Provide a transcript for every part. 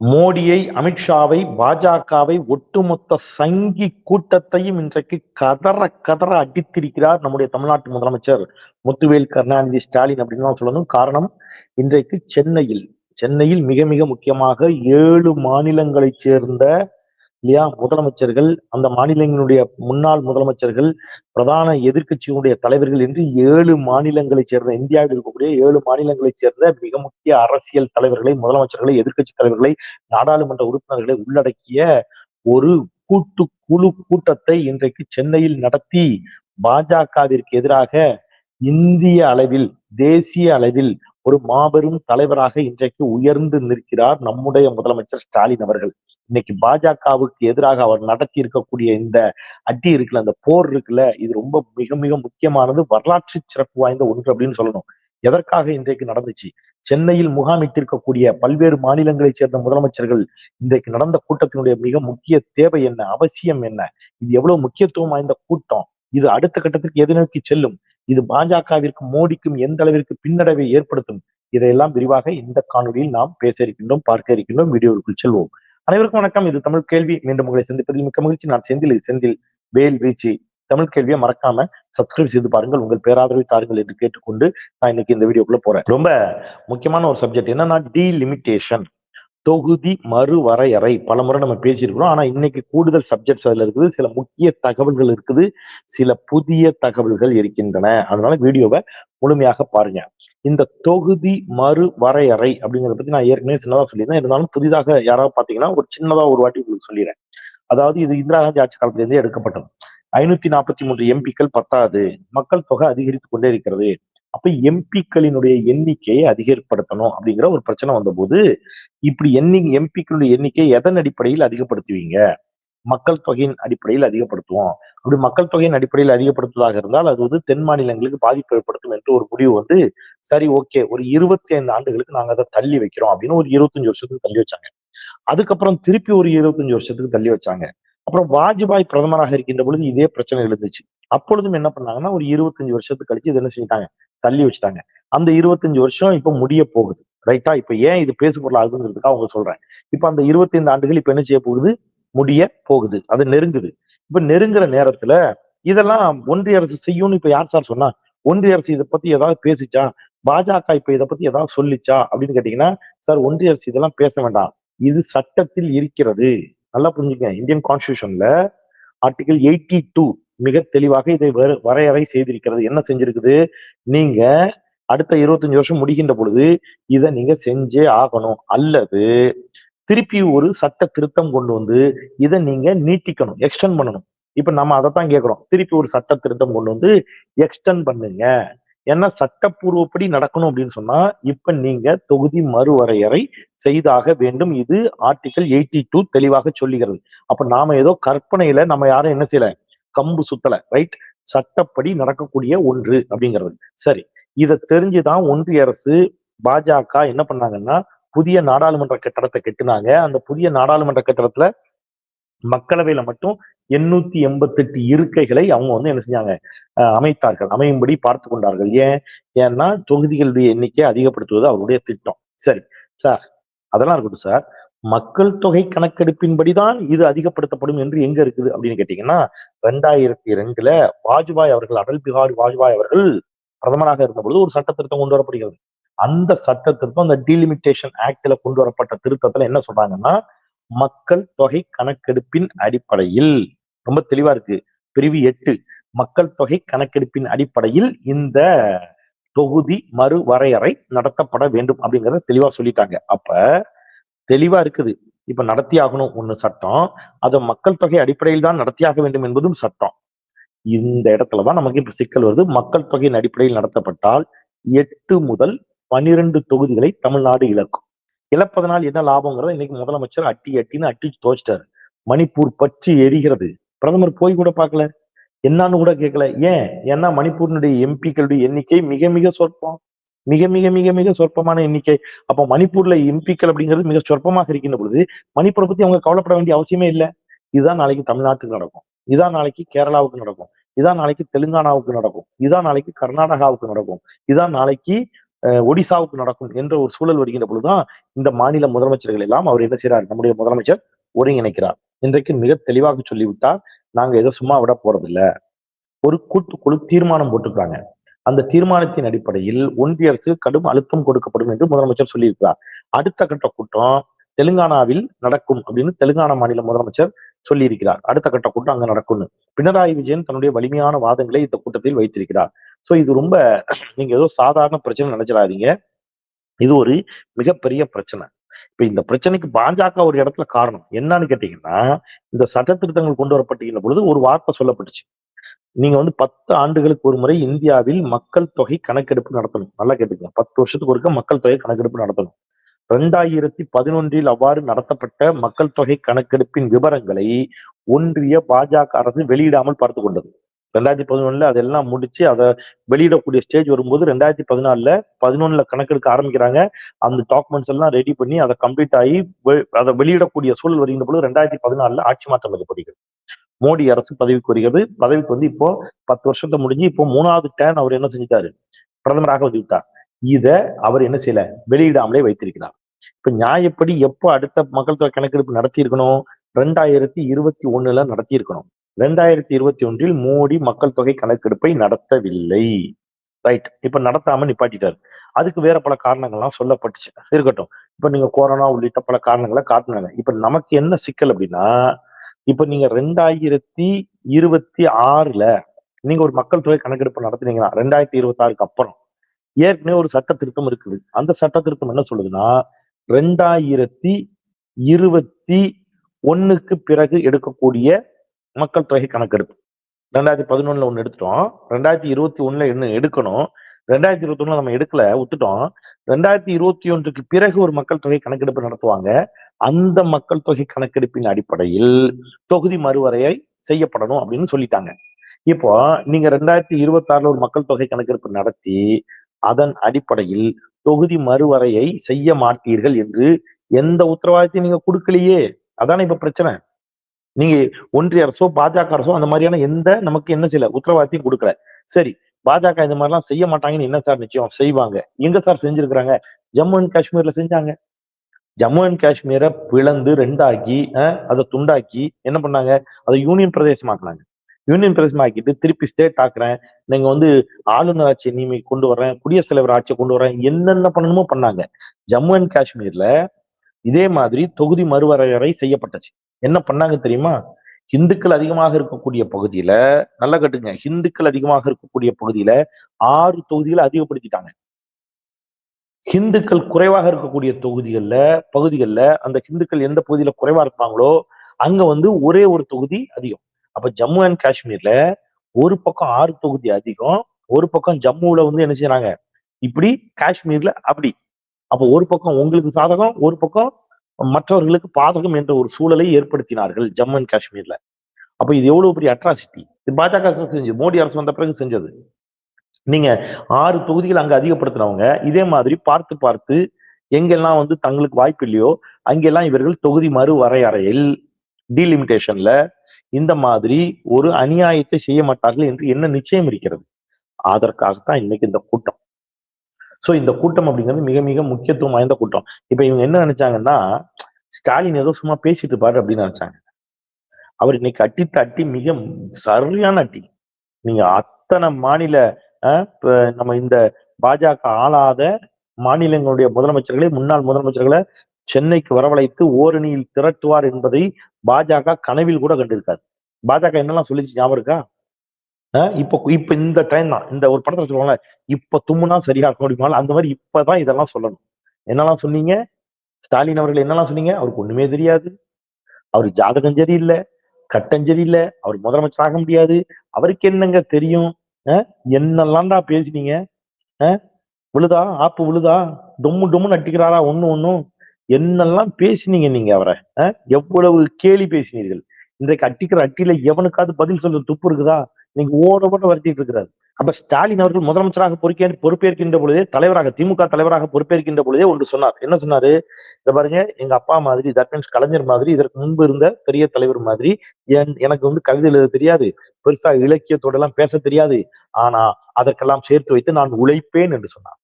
மோடியை அமித்ஷாவை பாஜகவை ஒட்டுமொத்த சங்கி கூட்டத்தையும் இன்றைக்கு கதற கதற அடித்திருக்கிறார் நம்முடைய தமிழ்நாட்டு முதலமைச்சர் முத்துவேல் கருணாநிதி ஸ்டாலின் அப்படின்னு தான் சொல்லணும். காரணம் இன்றைக்கு சென்னையில் சென்னையில் மிக மிக முக்கியமாக ஏழு மாநிலங்களைச் சேர்ந்த இல்லையா? முதலமைச்சர்கள் அந்த மாநிலங்களுடைய முன்னாள் முதலமைச்சர்கள் பிரதான எதிர்க்கட்சியினுடைய தலைவர்கள் என்று ஏழு மாநிலங்களைச் சேர்ந்த இந்தியாவில் இருக்கக்கூடிய ஏழு மாநிலங்களைச் சேர்ந்த மிக முக்கிய அரசியல் தலைவர்களை முதலமைச்சர்களை எதிர்க்கட்சி தலைவர்களை நாடாளுமன்ற உறுப்பினர்களை உள்ளடக்கிய ஒரு கூட்டு குழு கூட்டத்தை இன்றைக்கு சென்னையில் நடத்தி பாஜகவிற்கு எதிராக இந்திய அளவில் தேசிய அளவில் ஒரு மாபெரும் தலைவராக இன்றைக்கு உயர்ந்து நிற்கிறார் நம்முடைய முதலமைச்சர் ஸ்டாலின் அவர்கள். இன்னைக்கு பாஜகவுக்கு எதிராக அவர் நடத்தி இருக்கக்கூடிய இந்த அடி இருக்குல்ல அந்த போர் இருக்குல்ல இது ரொம்ப மிக மிக முக்கியமானது வரலாற்று சிறப்பு வாய்ந்த ஒன்று அப்படின்னு சொல்லணும். எதற்காக இன்றைக்கு நடந்துச்சு? சென்னையில் முகாமிட்டிருக்கக்கூடிய பல்வேறு மாநிலங்களைச் சேர்ந்த முதலமைச்சர்கள் இன்றைக்கு நடந்த கூட்டத்தினுடைய மிக முக்கிய தேவை என்ன அவசியம் என்ன? இது எவ்வளவு முக்கியத்துவம் வாய்ந்த கூட்டம்? இது அடுத்த கட்டத்திற்கு எதிர்நோக்கி செல்லும்? இது பாஜகவிற்கும் மோடிக்கும் எந்த அளவிற்கு பின்னடைவை ஏற்படுத்தும்? இதையெல்லாம் விரிவாக இந்த காணொலியில் நாம் பேச இருக்கின்றோம் பார்க்க இருக்கின்றோம். வீடியோவுக்குள் செல்வோம். அனைவருக்கும் வணக்கம். இது தமிழ் கேள்வி. மீண்டும் உங்களை சந்திப்பதில் மிக்க மகிழ்ச்சி. நான் செந்தில். செந்தில் வேல் வீச்சு தமிழ் கேள்வியை மறக்காம சப்ஸ்கிரைப் செய்து பாருங்கள். உங்கள் பேராதரவை தாருங்கள் என்று கேட்டுக்கொண்டு நான் இன்னைக்கு இந்த வீடியோக்குள்ள போறேன். ரொம்ப முக்கியமான ஒரு சப்ஜெக்ட் என்னன்னா டீலிமிட்டேஷன் தொகுதி மறுவரையறை பல முறை நம்ம பேசியிருக்கிறோம். ஆனா இன்னைக்கு கூடுதல் சப்ஜெக்ட்ஸ் அதுல இருக்குது. சில முக்கிய தகவல்கள் இருக்குது. சில புதிய தகவல்கள் இருக்கின்றன. அதனால வீடியோவை முழுமையாக பாருங்க. இந்த தொகுதி மறு வரையறை அப்படிங்கிறத பத்தி நான் ஏற்கனவே சின்னதா சொல்லியிருந்தேன். இருந்தாலும் புதிதாக யாராவது பாத்தீங்கன்னா ஒரு சின்னதா ஒரு வாட்டி உங்களுக்கு சொல்லிடுறேன். அதாவது இது இந்திரா காந்தி ஆட்சி காலத்துல இருந்து எடுக்கப்பட்டது. ஐநூத்தி நாற்பத்தி மூன்று எம்பிக்கள் பத்தாது. மக்கள் தொகை அதிகரித்து கொண்டே இருக்கிறது. அப்ப எம்பிக்களினுடைய எண்ணிக்கையை அதிகப்படுத்தணும் அப்படிங்கிற ஒரு பிரச்சனை வந்தபோது இப்படி எண்ணி எம்பிக்களுடைய எண்ணிக்கை எதன் அடிப்படையில் அதிகப்படுத்துவீங்க? மக்கள் தொகையின் அடிப்படையில் அதிகப்படுத்துவோம். அப்படி மக்கள் தொகையின் அடிப்படையில் அதிகப்படுத்துவதாக இருந்தால் அது வந்து தென் மாநிலங்களுக்கு பாதிப்பு ஏற்படுத்தும் என்று ஒரு முடிவு வந்து சரி ஓகே ஒரு இருபத்தி ஐந்து ஆண்டுகளுக்கு நாங்க அதை தள்ளி வைக்கிறோம் அப்படின்னு ஒரு இருபத்தஞ்சு வருஷத்துக்கு தள்ளி வச்சாங்க. அதுக்கப்புறம் திருப்பி ஒரு இருபத்தஞ்சு வருஷத்துக்கு தள்ளி வச்சாங்க. அப்புறம் வாஜ்பாய் பிரதமராக இருக்கின்ற பொழுது இதே பிரச்சனை எழுந்துச்சு. அப்பொழுதும் என்ன பண்ணாங்கன்னா ஒரு இருபத்தஞ்சு வருஷத்துக்கு கழிச்சு இது என்ன செஞ்சிட்டாங்க? தள்ளி வச்சுட்டாங்க. அந்த இருபத்தஞ்சு வருஷம் இப்ப முடிய போகுது. ரைட்டா இப்ப ஏன் இது பேசு பொருள் ஆகுதுங்கிறதுக்காக அவங்க சொல்றேன். இப்ப அந்த இருபத்தைந்து ஆண்டுகள் இப்ப என்ன செய்ய போகுது? முடிய போகுது. அது நெருங்குது. இப்ப நெருங்குற நேரத்துல இதெல்லாம் ஒன்றிய அரசு செய்யும்னு இப்ப யார் சார் சொன்னா? ஒன்றிய அரசு இதை பத்தி ஏதாவது பேசிச்சா? பாஜக இப்ப இதை பத்தி ஏதாவது சொல்லிச்சா? அப்படின்னு கேட்டீங்கன்னா சார் ஒன்றிய அரசு இதெல்லாம் பேச வேண்டாம். இது சட்டத்தில் இருக்கிறது. நல்லா புரிஞ்சுக்க இந்தியன் கான்ஸ்டியூஷன்ல ஆர்டிகல் எயிட்டி டூ மிக தெளிவாக இதை வரையறை செய்திருக்கிறது. என்ன செஞ்சிருக்குது? நீங்க அடுத்த இருபத்தஞ்சு வருஷம் முடிகின்ற பொழுது இதை நீங்க செஞ்சே ஆகணும். அல்லது திருப்பி ஒரு சட்ட திருத்தம் கொண்டு வந்து இதை நீங்க நீட்டிக்கணும் எக்ஸ்டெண்ட் பண்ணணும். இப்ப நம்ம அதைத்தான் கேட்கிறோம். திருப்பி ஒரு சட்ட திருத்தம் கொண்டு வந்து எக்ஸ்டெண்ட் பண்ணுங்க. ஏன்னா சட்டப்பூர்வப்படி நடக்கணும் அப்படின்னு சொன்னா இப்ப நீங்க தொகுதி மறுவரையறை செய்தாக வேண்டும். இது ஆர்டிகல் எயிட்டி டூ தெளிவாக சொல்லுகிறது. அப்ப நாம ஏதோ கற்பனையில நம்ம யாரும் என்ன செய்யல கம்பு சுத்தல ரைட் சட்டப்படி நடக்கக்கூடிய ஒன்று அப்படிங்கிறது. சரி இதை தெரிஞ்சுதான் ஒன்றிய அரசு பாஜக என்ன பண்ணாங்கன்னா புதிய நாடாளுமன்ற கட்டடத்தை கட்டினாங்க. அந்த புதிய நாடாளுமன்ற கட்டடத்துல மக்களவையில மட்டும் எண்ணூத்தி எண்பத்தி எட்டு இருக்கைகளை அவங்க வந்து என்ன செஞ்சாங்க? அமைத்தார்கள். அமையும்படி பார்த்து கொண்டார்கள். ஏன்? ஏன்னா தொகுதிகளுடைய எண்ணிக்கை அதிகப்படுத்துவது அவருடைய திட்டம். சரி சார் அதெல்லாம் இருக்கட்டும் சார். மக்கள் தொகை கணக்கெடுப்பின்படிதான் இது அதிகப்படுத்தப்படும் என்று எங்க இருக்குது அப்படின்னு கேட்டீங்கன்னா ரெண்டாயிரத்தி ரெண்டுல வாஜ்பாய் அவர்கள் அடல் பிஹாரி வாஜ்பாய் அவர்கள் பிரதமராக இருந்தபொழுது ஒரு சட்ட திருத்தம் கொண்டு வரப்படுகிறது. அந்த சட்ட திருத்தம் அந்த டீலிமிட்டேஷன் ஆக்ட்ல கொண்டு வரப்பட்ட திருத்தத்துல என்ன சொல்றாங்கன்னா மக்கள் தொகை கணக்கெடுப்பின் அடிப்படையில் ரொம்ப தெளிவா இருக்கு. பிரிவு எட்டு மக்கள் தொகை கணக்கெடுப்பின் அடிப்படையில் இந்த தொகுதி மறுவரையறை நடத்தப்பட வேண்டும் அப்படிங்கறத தெளிவா சொல்லிட்டாங்க. அப்ப தெளிவா இருக்குது. இப்ப நடத்தி ஆகணும் ஒண்ணு சட்டம். அதை மக்கள் தொகை அடிப்படையில் தான் நடத்தியாக வேண்டும் என்பதும் சட்டம். இந்த இடத்துலதான் நமக்கு இப்ப சிக்கல் வருது. மக்கள் தொகையின் அடிப்படையில் நடத்தப்பட்டால் எட்டு முதல் பனிரெண்டு தொகுதிகளை தமிழ்நாடு இழக்கும். இழப்பதனால் என்ன லாபங்கிறத இன்னைக்கு முதலமைச்சர் அட்டி அட்டின்னு அட்டி தோச்சிட்டாரு மணிப்பூர் பற்றி எரிகிறது. பிரதமர் போய் கூட பார்க்கல. என்னன்னு கூட கேட்கல. ஏன்? ஏன்னா மணிப்பூரினுடைய எம்பிக்களுடைய எண்ணிக்கை மிக மிக சொற்பம். மிக மிக மிக மிக சொற்பமான எண்ணிக்கை. அப்போ மணிப்பூர்ல எம்பிக்கள் அப்படிங்கிறது மிக சொற்பமாக இருக்கின்ற பொழுது மணிப்பூரை பத்தி அவங்க கவலைப்பட வேண்டிய அவசியமே இல்லை. இதுதான் நாளைக்கு தமிழ்நாட்டுக்கு நடக்கும். இதான் நாளைக்கு கேரளாவுக்கு நடக்கும். இதான் நாளைக்கு தெலுங்கானாவுக்கு நடக்கும். இதான் நாளைக்கு கர்நாடகாவுக்கு நடக்கும். இதான் நாளைக்கு ஒடிசாவுக்கு நடக்கும் என்ற ஒரு சூழல் வருகின்ற பொழுதுதான் இந்த மாநில முதலமைச்சர்கள் எல்லாம் அவர் என்ன செய்கிறார் நம்முடைய முதலமைச்சர் ஒருங்கிணைக்கிறார். இன்றைக்கு மிக தெளிவாக சொல்லிவிட்டார் நாங்க எதை சும்மா விட போறதில்லை. ஒரு கூட்டுக்குழு தீர்மானம் போட்டுக்கிறாங்க. அந்த தீர்மானத்தின் அடிப்படையில் ஒன்றிய அரசு கடும் அழுத்தம் கொடுக்கப்படும் என்று முதலமைச்சர் சொல்லியிருக்கிறார். அடுத்த கட்ட கூட்டம் தெலுங்கானாவில் நடக்கும் அப்படின்னு தெலுங்கானா மாநில முதலமைச்சர் சொல்லியிருக்கிறார். அடுத்த கட்ட கூட்டம் அங்க நடக்கும்னு. பினராயி விஜயன் தன்னுடைய வலிமையான வாதங்களை இந்த கூட்டத்தில் வைத்திருக்கிறார். சோ இது ரொம்ப நீங்க ஏதோ சாதாரண பிரச்சனை நினைச்சிடாதீங்க. இது ஒரு மிகப்பெரிய பிரச்சனை. இப்ப இந்த பிரச்சனைக்கு பாஜக ஒரு இடத்துல காரணம். என்னன்னு கேட்டீங்கன்னா இந்த சட்ட திருத்தங்கள் கொண்டு வரப்பட்டிருந்த பொழுது ஒரு வார்த்தை சொல்லப்பட்டுச்சு. நீங்க வந்து பத்து ஆண்டுகளுக்கு ஒரு முறை இந்தியாவில் மக்கள் தொகை கணக்கெடுப்பு நடத்தணும். நல்லா கேட்டுக்கங்க. பத்து வருஷத்துக்கு ஒருக்க மக்கள் தொகை கணக்கெடுப்பு நடத்தணும். ரெண்டாயிரத்தி பதினொன்றில் அவ்வாறு நடத்தப்பட்ட மக்கள் தொகை கணக்கெடுப்பின் விவரங்களை ஒன்றிய பாஜக அரசு வெளியிடாமல் பார்த்து கொண்டது. ரெண்டாயிரத்தி பதினொன்னுல அதெல்லாம் முடிச்சு அதை வெளியிடக்கூடிய ஸ்டேஜ் வரும்போது ரெண்டாயிரத்தி பதினாலுல பதினொன்னுல கணக்கெடுக்க ஆரம்பிக்கிறாங்க. அந்த டாக்குமெண்ட்ஸ் எல்லாம் ரெடி பண்ணி அதை கம்ப்ளீட் ஆகி வெ- அதை வெளியிடக்கூடிய சூழல் வருகின்ற பொழுது ரெண்டாயிரத்தி பதினாலுல ஆட்சி மாற்றம் ஏற்படுகிறது மோடி அரசு பதவிக்கு வருகிறது. பதவிக்கு வந்து இப்போ பத்து வருஷத்தை முடிஞ்சு இப்போ மூணாவது டேன் அவர் என்ன செஞ்சிட்டாரு? பிரதமராக வந்துவிட்டார். இத அவர் என்ன செய்யல? வெளியிடாமலே வைத்திருக்கிறார். இப்ப நியாயப்படி எப்போ அடுத்த மக்கள் தொகை கணக்கெடுப்பு நடத்தியிருக்கணும்? ரெண்டாயிரத்தி இருபத்தி ஒண்ணுல நடத்தியிருக்கணும். ரெண்டாயிரத்தி இருபத்தி ஒன்றில் மோடி மக்கள் தொகை கணக்கெடுப்பை நடத்தவில்லை. ரைட். இப்ப நடத்தாம நிப்பாட்டிட்டாரு. அதுக்கு வேற பல காரணங்கள்லாம் சொல்லப்பட்டுச்சு. இருக்கட்டும். இப்ப நீங்க கொரோனா உள்ளிட்ட பல காரணங்களை காட்டினாங்க. இப்ப நமக்கு என்ன சிக்கல் அப்படின்னா இப்ப நீங்க ரெண்டாயிரத்தி இருபத்தி ஆறுல நீங்க ஒரு மக்கள் தொகை கணக்கெடுப்பு நடத்தினீங்கன்னா ரெண்டாயிரத்தி இருபத்தி ஆறுக்கு அப்புறம் ஏற்கனவே ஒரு சட்ட திருத்தம் இருக்குது. அந்த சட்ட திருத்தம் என்ன சொல்லுதுன்னா ரெண்டாயிரத்தி இருபத்தி ஒண்ணுக்கு பிறகு எடுக்கக்கூடிய மக்கள் தொகை கணக்கெடுப்பு. ரெண்டாயிரத்தி பதினொன்னுல ஒண்ணு எடுத்துட்டோம். ரெண்டாயிரத்தி இருபத்தி ஒண்ணுல என்ன எடுக்கணும்? ரெண்டாயிரத்தி இருபத்தி ஒண்ணுல நம்ம எடுக்கல விட்டுட்டோம். ரெண்டாயிரத்தி இருபத்தி ஒன்றுக்கு பிறகு ஒரு மக்கள் தொகை கணக்கெடுப்பு நடத்துவாங்க. அந்த மக்கள் தொகை கணக்கெடுப்பின் அடிப்படையில் தொகுதி மறுவரையை செய்யப்படணும் அப்படின்னு சொல்லிட்டாங்க. இப்போ நீங்க ரெண்டாயிரத்தி இருபத்தி ஆறுல ஒரு மக்கள் தொகை கணக்கெடுப்பு நடத்தி அதன் அடிப்படையில் தொகுதி மறுவரையை செய்ய மாட்டீர்கள் என்று எந்த உத்தரவாதத்தையும் நீங்க கொடுக்கலையே. அதானே இப்ப பிரச்சனை. நீங்க ஒன்றிய அரசோ பாஜக அரசோ அந்த மாதிரியான எந்த நமக்கு என்ன செய்யல உத்தரவாதத்தையும் கொடுக்கல. சரி பாஜக இந்த மாதிரிலாம் செய்ய மாட்டாங்கன்னு என்ன சார் நிச்சயம்? செய்வாங்க. எங்க சார் செஞ்சிருக்கிறாங்க? ஜம்மு அண்ட் காஷ்மீர்ல செஞ்சாங்க. ஜம்மு அண்ட் காஷ்மீரை பிளந்து ரெண்டாக்கி அதை துண்டாக்கி என்ன பண்ணாங்க? அதை யூனியன் பிரதேசமாக்குனாங்க. யூனியன் பிரதேசமாக்கிட்டு திருப்பி ஸ்டேட் ஆக்குறேன் நீங்க வந்து ஆளுநர் ஆட்சியை நீமி கொண்டு வர்றேன் குடியரசுத் தலைவர் ஆட்சியை கொண்டு வரேன் என்னென்ன பண்ணணுமோ பண்ணாங்க. ஜம்மு அண்ட் காஷ்மீர்ல இதே மாதிரி தொகுதி மறுவரையறை செய்யப்பட்டுச்சு. என்ன பண்ணாங்க தெரியுமா? இந்துக்கள் அதிகமாக இருக்கக்கூடிய பகுதியில நல்லா கட்டுங்க இந்துக்கள் அதிகமாக இருக்கக்கூடிய பகுதியில ஆறு தொகுதிகளை அதிகப்படுத்திட்டாங்க. ஹிந்துக்கள் குறைவாக இருக்கக்கூடிய தொகுதிகளில் பகுதிகளில் அந்த ஹிந்துக்கள் எந்த பகுதியில் குறைவா இருப்பாங்களோ அங்க வந்து ஒரே ஒரு தொகுதி அதிகம். அப்ப ஜம்மு அண்ட் காஷ்மீர்ல ஒரு பக்கம் ஆறு தொகுதி அதிகம் ஒரு பக்கம் ஜம்முல வந்து என்ன செய்யறாங்க இப்படி காஷ்மீர்ல அப்படி. அப்போ ஒரு பக்கம் உங்களுக்கு சாதகம் ஒரு பக்கம் மற்றவர்களுக்கு பாதகம் என்ற ஒரு சூழலை ஏற்படுத்தினார்கள் ஜம்மு அண்ட் காஷ்மீர்ல. அப்ப இது எவ்வளவு பெரிய அட்ராசிட்டி இது பாஜக அரசு செஞ்சது மோடி அரசு வந்த பிறகு செஞ்சது. நீங்க ஆறு தொகுதிகள் அங்க அதிகப்படுத்தினவங்க இதே மாதிரி பார்த்து பார்த்து எங்கெல்லாம் வந்து தங்களுக்கு வாய்ப்பு இல்லையோ அங்கெல்லாம் இவர்கள் தொகுதி மறு வரையறையில் டீலிமிட்டேஷன்ல இந்த மாதிரி ஒரு அநியாயத்தை செய்ய மாட்டார்கள் என்று என்ன நிச்சயம் இருக்கிறது? அதற்காகத்தான் இன்னைக்கு இந்த கூட்டம். சோ இந்த கூட்டம் அப்படிங்கிறது மிக மிக முக்கியத்துவம் வாய்ந்த கூட்டம். இப்ப இவங்க என்ன நினைச்சாங்கன்னா ஸ்டாலின் ஏதோ சும்மா பேசிட்டு பாரு அப்படின்னு நினைச்சாங்க. அவர் இன்னைக்கு அட்டி தட்டி மிக சரியான அட்டி. நீங்க அத்தனை மாநில நம்ம இந்த பாஜக ஆளாத மாநிலங்களுடைய முதலமைச்சர்களை முன்னாள் முதலமைச்சர்களை சென்னைக்கு வரவழைத்து ஓரணியில் திரட்டுவார் என்பதை பாஜக கனவில் கூட கண்டிருக்காது. பாஜக என்னெல்லாம் சொல்லிச்சு ஞாபகம் இருக்கா? அஹ், இப்ப இப்ப இந்த டைம் தான். இந்த ஒரு படத்துல சொல்லுவாங்க இப்ப தும்முனா சரியா இருக்க முடியுமா அந்த மாதிரி இப்பதான் இதெல்லாம் சொல்லணும். என்னெல்லாம் சொன்னீங்க? ஸ்டாலின் அவர்கள் என்னெல்லாம் சொன்னீங்க? அவருக்கு ஒண்ணுமே தெரியாது. அவர் ஜாதகம் சரியில்லை கட்டம் சரியில்லை அவர் முதலமைச்சர் ஆக முடியாது. அவருக்கு என்னங்க தெரியும்? என்னெல்லாம்டா பேசினீங்க? விழுதா? ஆப்பு விழுதா? டொம்மு டொம்முன்னு அட்டிக்கிறாரா ஒண்ணு ஒன்றும் என்னெல்லாம் பேசினீங்க நீங்க அவரை? எவ்வளவு கேலி பேசினீர்கள்? இன்றைக்கு அட்டிக்கிற அட்டியில எவனுக்காவது பதில் சொல்ற துப்பு இருக்குதா? நீங்க ஓட ஓட வரட்டிட்டு இருக்கிறாரு. அப்ப ஸ்டாலின் அவர்கள் முதலமைச்சராக பொறுக்கே பொறுப்பேற்கின்ற பொழுதே தலைவராக திமுக தலைவராக பொறுப்பேற்கின்ற பொழுதே ஒன்று சொன்னார். என்ன சொன்னாரு? இத பாருங்க எங்க அப்பா மாதிரி தட் மீன்ஸ் கலைஞர் மாதிரி இதற்கு முன்பு இருந்த பெரிய தலைவர் மாதிரி என் எனக்கு வந்து கவிதை எழுத தெரியாது பெருசா இலக்கியத்தோட எல்லாம் பேச தெரியாது ஆனா அதற்கெல்லாம் சேர்த்து வைத்து நான் உழைப்பேன் என்று சொன்னார்.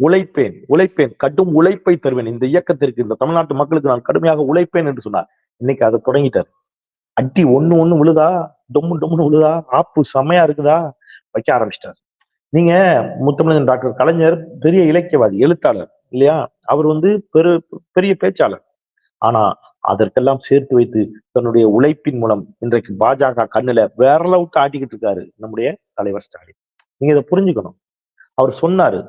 உழைப்பேன் உழைப்பேன் கடும் உழைப்பை தருவேன். இந்த இயக்கத்திற்கு இந்த தமிழ்நாட்டு மக்களுக்கு நான் கடுமையாக உழைப்பேன் என்று சொன்னார். இன்னைக்கு அதை தொடங்கிட்டார். அடி ஒண்ணு ஒண்ணு விழுதா? டொம்மு டொம்முன்னு விழுதா? ஆப்பு செமையா இருக்குதா? வைக்க ஆரம்பிச்சிட்டார். நீங்க முத்தமிழன் டாக்டர் கலைஞர் பெரிய இலக்கியவாதி எழுத்தாளர் இல்லையா? அவர் வந்து பெரு பெரிய பேச்சாளர். ஆனா அதற்கெல்லாம் சேர்த்து வைத்து தன்னுடைய உழைப்பின் மூலம் இன்றைக்கு பாஜக கண்ணுல விரல விட்டு ஆட்டிக்கிட்டு இருக்காரு நம்முடைய தலைவர் ஸ்டாலின். நீங்க இதை புரிஞ்சுக்கணும். அவர் சொன்னாரு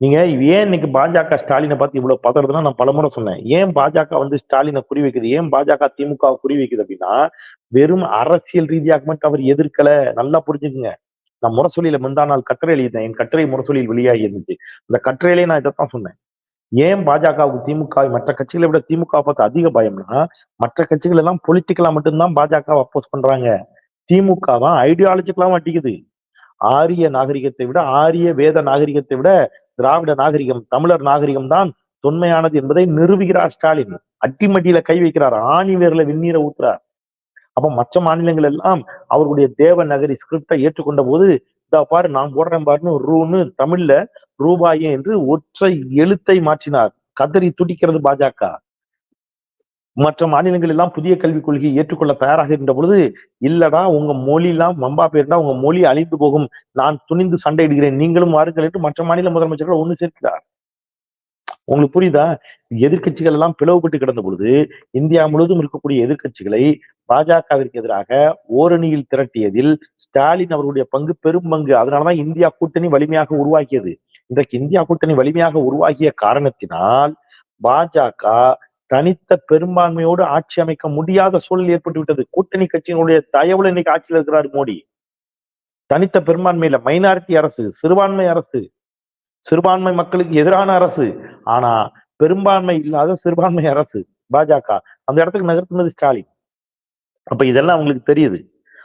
நீங்க ஏன் இன்னைக்கு பாஜக ஸ்டாலினை பார்த்து இவ்வளவு பதறதுன்னா நான் பலமுறை சொன்னேன். ஏன் பாஜக வந்து ஸ்டாலினை குறி வைக்குது? ஏன் பாஜக திமுக குறி வைக்குது அப்படின்னா வெறும் அரசியல் ரீதியாக மட்டும் அவர் எதிர்க்கல. நல்லா புரிஞ்சுக்குங்க. நான் முரசொலியில முந்தா நாள் கட்டுரை எழுதினேன் என் கட்டுரை முரசொலியில் வெளியாகி இருந்துச்சு. அந்த கட்டுரையிலே நான் இதைத்தான் சொன்னேன். ஏன் பாஜகவுக்கு திமுக மற்ற கட்சிகளை விட திமுக பார்த்து அதிக பயம்னா மற்ற கட்சிகள் எல்லாம் பொலிட்டிக்கலா மட்டும்தான் பாஜக அப்போஸ் பண்றாங்க. திமுக தான் ஐடியாலஜிக்கலாவும் அடிக்குது. ஆரிய நாகரிகத்தை விட ஆரிய வேத நாகரிகத்தை விட திராவிட நாகரிகம் தமிழர் நாகரிகம் தான் தொன்மையானது என்பதை நிரூபிக்கிறார் ஸ்டாலின். அட்டிமட்டியில கை வைக்கிறார். ஆணி வேர்ல வெந்நீரை ஊத்துறார். அப்ப மற்ற மாநிலங்கள் எல்லாம் அவர்களுடைய தேவநகரி ஸ்கிரிப்டை ஏற்றுக்கொண்ட போது இதா பாரு நான் போடுறேன் பாருன்னு ரூன்னு தமிழ்ல ரூபாயே என்று ஒற்றை எழுத்தை மாற்றினார். கதறி துடிக்கிறது பாஜக. மற்ற மாநிலங்கள் எல்லாம் புதிய கல்விக் கொள்கையை ஏற்றுக்கொள்ள தயாராக இருந்த பொழுது இல்லடா உங்க மொழி எல்லாம் மம்பா பேருடா உங்க மொழி அழிந்து போகும். நான் துணிந்து சண்டையிடுகிறேன் நீங்களும் வாருங்கள் என்று மற்ற மாநில முதலமைச்சர்கள் ஒண்ணு சேர்க்கிறார். உங்களுக்கு புரியுதா? எதிர்க்கட்சிகள் எல்லாம் பிளவுபட்டு கிடந்த பொழுது இந்தியா முழுவதும் இருக்கக்கூடிய எதிர்க்கட்சிகளை பாஜகவிற்கு எதிராக ஓரணியில் திரட்டியதில் ஸ்டாலின் அவர்களுடைய பங்கு பெரும் பங்கு. அதனாலதான் இந்தியா கூட்டணி வலிமையாக உருவாக்கியது. இன்றைக்கு இந்தியா கூட்டணி வலிமையாக உருவாகிய காரணத்தினால் பாஜக தனித்த பெரும்பான்மையோடு ஆட்சி அமைக்க முடியாத சூழல் ஏற்பட்டு விட்டது. கூட்டணி கட்சியினுடைய தயவுல இன்னைக்கு ஆட்சியில் இருக்கிறார் மோடி. தனித்த பெரும்பான்மையில மைனாரிட்டி அரசு சிறுபான்மை அரசு சிறுபான்மை மக்களுக்கு எதிரான அரசு. ஆனா பெரும்பான்மை இல்லாத சிறுபான்மை அரசு பாஜக. அந்த இடத்துக்கு நகர்த்துனது ஸ்டாலின். அப்ப இதெல்லாம் அவங்களுக்கு தெரியுது.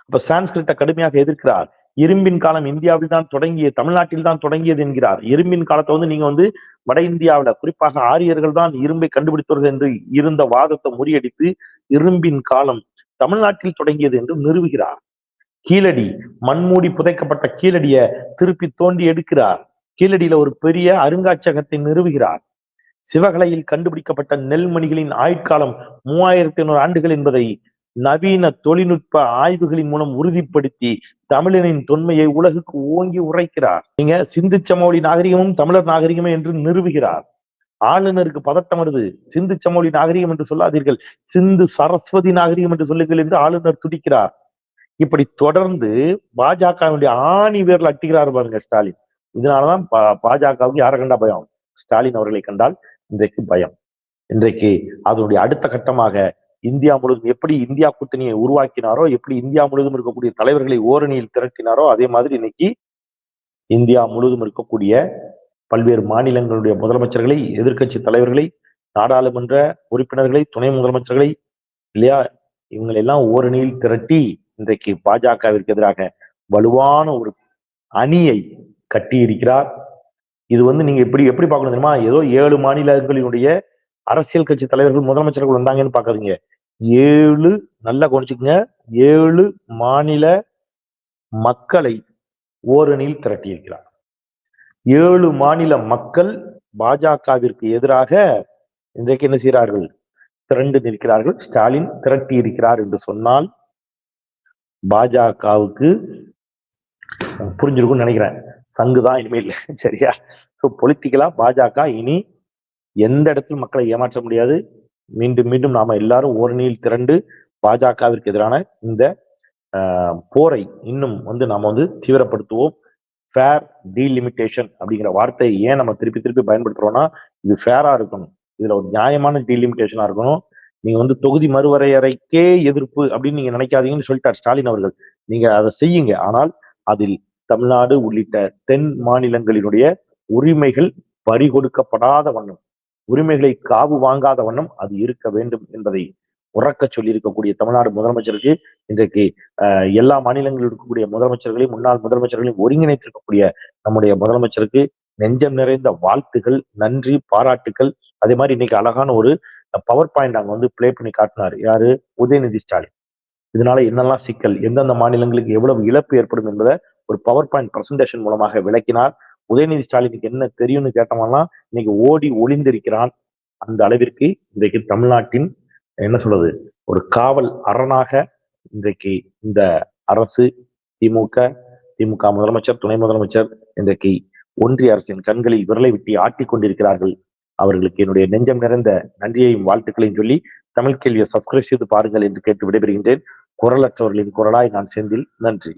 அப்ப சான்ஸ்கிரிட்ட கடுமையாக எதிர்க்கிறார். இரும்பின் காலம் இந்தியாவில் தான் தொடங்கிய தமிழ்நாட்டில் தான் தொடங்கியது என்கிறார். இரும்பின் காலத்தை வந்து நீங்க வந்து வட இந்தியாவில குறிப்பாக ஆரியர்கள் தான் இரும்பை கண்டுபிடித்தவர்கள் என்று இருந்த வாதத்தை முறியடித்து இரும்பின் காலம் தமிழ்நாட்டில் தொடங்கியது என்று நிறுவுகிறார். கீழடி மண்மூடி புதைக்கப்பட்ட கீழடிய திருப்பி தோண்டி எடுக்கிறார். கீழடியில ஒரு பெரிய அருங்காட்சியகத்தை நிறுவுகிறார். சிவகலையில் கண்டுபிடிக்கப்பட்ட நெல்மணிகளின் ஆயுட்காலம் மூவாயிரத்தி ஐநூறு ஆண்டுகள் என்பதை நவீன தொழில்நுட்ப ஆய்வுகளின் மூலம் உறுதிப்படுத்தி தமிழனின் தொன்மையை உலகுக்கு ஓங்கி உரைக்கிறார். நீங்க சிந்து சமோலி நாகரிகமும் தமிழர் நாகரிகமே என்று நிறுவுகிறார். ஆளுநருக்கு பதட்டம் வருது. சிந்து சமோலி நாகரிகம் என்று சொல்லாதீர்கள். சிந்து சரஸ்வதி நாகரிகம் என்று சொல்லுங்கள் என்று ஆளுநர் துடிக்கிறார். இப்படி தொடர்ந்து பாஜகவினுடைய ஆணி வேர்ல அட்டிக்கிறார் பாருங்க ஸ்டாலின். இதனாலதான் பாஜகவுக்கு யாரை கண்டா பயம்? ஸ்டாலின் அவர்களை கண்டால் இன்றைக்கு பயம். இன்றைக்கு அதனுடைய அடுத்த கட்டமாக இந்தியா முழுவதும் எப்படி இந்தியா கூட்டணியை உருவாக்கினாரோ எப்படி இந்தியா முழுவதும் இருக்கக்கூடிய தலைவர்களை ஓரணியில் திரட்டினாரோ அதே மாதிரி இன்னைக்கு இந்தியா முழுவதும் இருக்கக்கூடிய பல்வேறு மாநிலங்களுடைய முதலமைச்சர்களை எதிர்க்கட்சி தலைவர்களை நாடாளுமன்ற உறுப்பினர்களை துணை முதலமைச்சர்களை இல்லையா இவங்களை எல்லாம் ஓரணியில் திரட்டி இன்றைக்கு பாஜகவிற்கு எதிராக வலுவான ஒரு அணியை கட்டி இருக்கிறார் இது வந்து நீங்க எப்படி எப்படி பார்க்கணும் தெரியுமா? ஏதோ ஏழு மாநிலங்களினுடைய அரசியல் கட்சி தலைவர்கள் முதலமைச்சர்கள் வந்தாங்கன்னு பாக்காதீங்க ஏழு நல்லா கவனிச்சுக்கோங்க. ஏழு மாநில மக்களை ஓரணியில் திரட்டியிருக்கிறார். ஏழு மாநில மக்கள் பாஜகவிற்கு எதிராக இன்றைக்கு என்ன செய்கிறார்கள்? திரண்டு நிற்கிறார்கள். ஸ்டாலின் திரட்டி இருக்கிறார் என்று சொன்னால் பாஜகவுக்கு புரிஞ்சிருக்கும்னு நினைக்கிறேன். சங்குதான் இனிமேல். சரியா? ஸோ பொலிட்டிக்கலா பாஜக இனி எந்த இடத்திலும் மக்களை ஏமாற்ற முடியாது? மீண்டும் மீண்டும் நாம எல்லாரும் ஓரணியில் திரண்டு பாஜகவிற்கு எதிரான இந்த போரை இன்னும் வந்து நாம வந்து தீவிரப்படுத்துவோம். ஃபேர் டீலிமிட்டேஷன் அப்படிங்கிற வார்த்தையை ஏன் நம்ம திருப்பி திருப்பி பயன்படுத்துறோம்னா இது ஃபேரா இருக்கணும். இதுல ஒரு நியாயமான டீலிமிட்டேஷனா இருக்கணும். நீங்க வந்து தொகுதி மறுவரையறைக்கே எதிர்ப்பு அப்படின்னு நீங்க நினைக்காதீங்கன்னு சொல்லிட்டார் ஸ்டாலின் அவர்கள். நீங்க அதை செய்யுங்க. ஆனால் அதில் தமிழ்நாடு உள்ளிட்ட தென் மாநிலங்களினுடைய உரிமைகள் பறிகொடுக்கப்படாத வண்ணம். உரிமைகளை காவு வாங்காத வண்ணம் அது இருக்க வேண்டும் என்பதை உறக்க சொல்லியிருக்கக்கூடிய தமிழ்நாடு முதலமைச்சருக்கு இன்றைக்கு எல்லா மாநிலங்களில் இருக்கக்கூடிய முதலமைச்சர்களையும் முன்னாள் முதலமைச்சர்களையும் ஒருங்கிணைத்திருக்கக்கூடிய நம்முடைய முதலமைச்சருக்கு நெஞ்சம் நிறைந்த வாழ்த்துகள் நன்றி பாராட்டுக்கள். அதே மாதிரி இன்னைக்கு அழகான ஒரு பவர் பாயிண்ட் அங்க வந்து பிளே பண்ணி காட்டினார். யாரு? உதயநிதி ஸ்டாலின். இதனால என்னெல்லாம் சிக்கல் எந்தெந்த மாநிலங்களுக்கு எவ்வளவு இழப்பு ஏற்படும் என்பதை ஒரு பவர் பாயிண்ட் பிரசன்டேஷன் மூலமாக விளக்கினார். உதயநிதி ஸ்டாலினுக்கு என்ன தெரியும்னு கேட்டவன்லாம் இன்னைக்கு ஓடி ஒளிந்திருக்கிறான் அந்த அளவிற்கு இன்றைக்கு தமிழ்நாட்டின் என்ன சொல்றது ஒரு காவல் அரணாக இன்றைக்கு இந்த அரசு திமுக திமுக முதலமைச்சர் துணை முதலமைச்சர் இன்றைக்கு ஒன்றிய அரசின் கண்களில் விரலை விட்டு ஆட்டி கொண்டிருக்கிறார்கள். அவர்களுக்கு என்னுடைய நெஞ்சம் நிறைந்த நன்றியையும் வாழ்த்துக்களையும் சொல்லி தமிழ் கேள்வியை சப்ஸ்கிரைப் செய்து பாருங்கள் என்று கேட்டு விடைபெறுகின்றேன். குரலற்றவர்களின் குரலாய் நான் செந்தில். நன்றி.